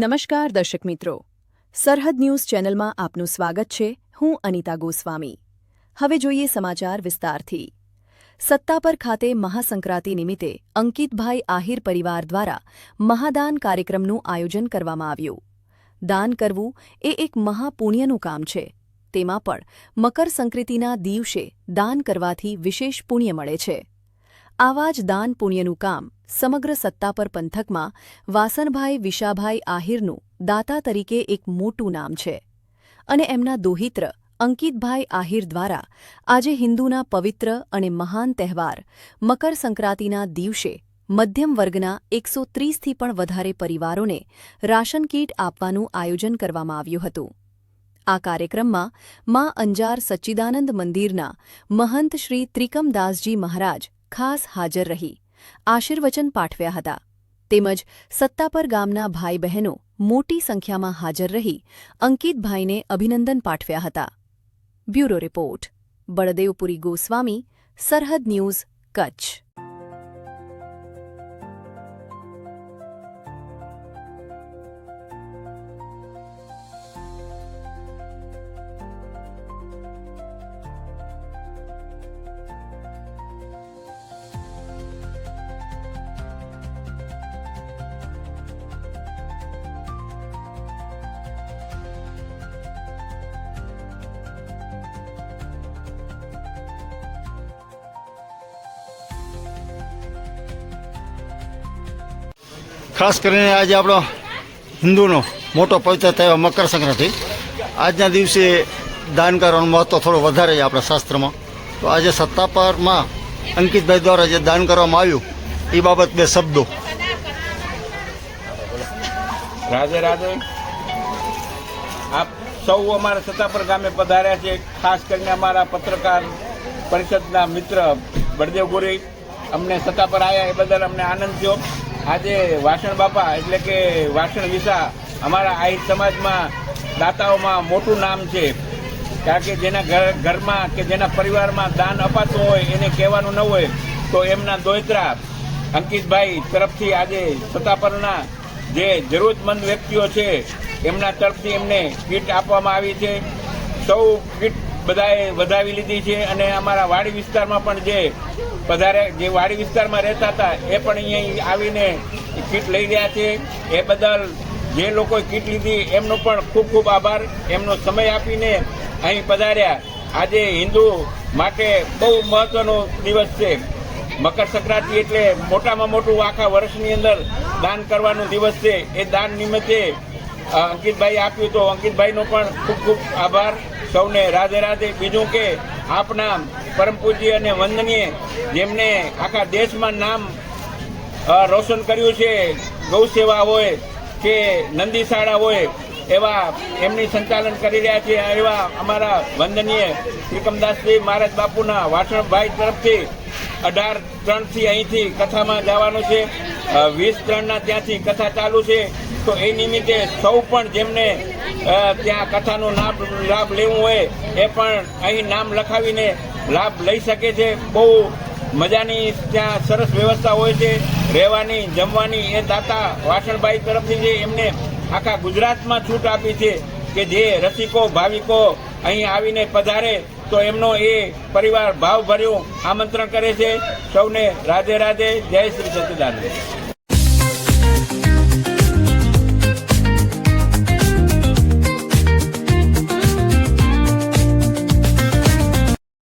નમસ્કાર દર્શક મિત્રો. સરહદ ન્યૂઝ ચેનલમાં આપનું સ્વાગત છે. હું અનિતા ગોસ્વામી. હવે જોઈએ સમાચાર વિસ્તારથી. સત્તાપર ખાતે મહાસંક્રાંતિ નિમિત્તે અંકિતભાઈ આહિર પરિવાર દ્વારા મહાદાન કાર્યક્રમનું આયોજન કરવામાં આવ્યું. દાન કરવું એ એક મહાપુણ્યનું કામ છે. તેમાં પણ મકર સંક્રાંતિના દિવસે દાન કરવાથી વિશેષ પુણ્ય મળે છે. આવા જ દાન પુણ્યનું કામ સમગ્ર સત્તાપર પંથકમાં વાસણભાઈ વિશાભાઈ આહિરનું દાતા તરીકે એક મોટું નામ છે. અને એમના દોહિત્ર અંકિતભાઈ આહિર દ્વારા આજે હિન્દુના પવિત્ર અને મહાન તહેવાર મકર સંક્રાંતિના દિવસે મધ્યમ વર્ગના એકસો ત્રીસથી પણ વધારે પરિવારોને રાશન કીટ આપવાનું આયોજન કરવામાં આવ્યું હતું. આ કાર્યક્રમમાં મા અંજાર સચ્ચિદાનંદ મંદિરના મહંત શ્રી ત્રિકમદાસજી મહારાજ ખાસ હાજર રહી. આશીર્વચન પાઠવ્યા હતા. તેમજ સત્તાપર ગામના ભાઈ બહેનો મોટી સંખ્યામાં હાજર રહી અંકિતભાઈને અભિનંદન પાઠવ્યા હતા. Bureau report. બળદેવપુરી ગોસ્વામી, સરહદ ન્યૂઝ, કચ્છ. ખાસ કરીને આજે આપણો હિન્દુનો મોટો પવિત્ર તહેવાર મકર સંક્રાંતિ. આજના દિવસે દાન કરવાનું મહત્ત્વ થોડું વધારે છે આપણા શાસ્ત્રમાં. તો આજે સત્તાપરમાં અંકિતભાઈ દ્વારા જે દાન કરવામાં આવ્યું, એ બાબત બે શબ્દો. રાધે રાધે. આપ સૌ અમારા સત્તાપર ગામે પધાર્યા છે. ખાસ કરીને અમારા પત્રકાર પરિષદના મિત્ર બળદેવ ગોરી. અમને સત્તા પર આવ્યા એ બદલ અમને આનંદ થયો. આજે વાસણ બાપા, એટલે કે વાસણ વિસા, અમારા આહિર સમાજમાં દાતાઓમાં મોટું નામ છે. કારણ કે જેના ઘર, ઘરમાં કે જેના પરિવારમાં દાન અપાતું હોય, એને કહેવાનું ન હોય, તો એમના દોયત્રા અંકિતભાઈ તરફથી આજે સત્તાપરના જે જરૂરતમંદ વ્યક્તિઓ છે, એમના તરફથી એમને કીટ આપવામાં આવી છે. સૌ કીટ બધાએ વધાવી લીધી છે અને અમારા વાડી વિસ્તારમાં પણ જે વધારે જે વાડી વિસ્તારમાં રહેતા હતા, એ પણ અહીંયા આવીને કીટ લઈ રહ્યા છે. એ બદલ જે લોકોએ કીટ લીધી, એમનો પણ ખૂબ ખૂબ આભાર. એમનો સમય આપીને અહીં પધાર્યા. આજે હિન્દુ માટે બહુ મહત્વનો દિવસ છે. મકર સંક્રાંતિ એટલે મોટામાં મોટું આખા વર્ષની અંદર દાન કરવાનો દિવસ છે. એ દાન નિમિત્તે અંકિતભાઈ આપ્યું તો અંકિતભાઈનો પણ ખૂબ ખૂબ આભાર. સૌને રાધે રાધે. બીજું કે આપના પરમ પૂજ્ય અને વંદનીય જેમને આખા દેશમાં નામ રોશન કર્યું છે, ગૌ સેવા હોય કે નંદી શાળા હોય, એવા એમની સંચાલન કરી રહ્યા છે, એવા અમારા વંદનીય વિક્રમદાસજી મહારાજ બાપુના વાસણભાઈ તરફથી અઢાર ત્રણથી અહીંથી કથામાં જવાનું છે. વીસ ત્રણના ત્યાંથી કથા ચાલુ છે. તો એ નિમિત્તે સૌ પણ જેમને ત્યાં કથાનો લાભ લાભ લેવું હોય, એ પણ અહીં નામ લખાવીને લાભ લઈ શકે છે. બહુ મજાની ત્યાં સરસ વ્યવસ્થા હોય છે. રહેવાની, જમવાની એ દાતા વાસણભાઈ તરફથી જે એમને આખા ગુજરાતમાં છૂટ આપી છે કે જે રસિકો, ભાવિકો અહીં આવીને પધારે, તો એમનો એ પરિવાર ભાવભર્યું આમંત્રણ કરે છે. સૌને રાધે રાધે જય શ્રી સચ્ચિદાનંદ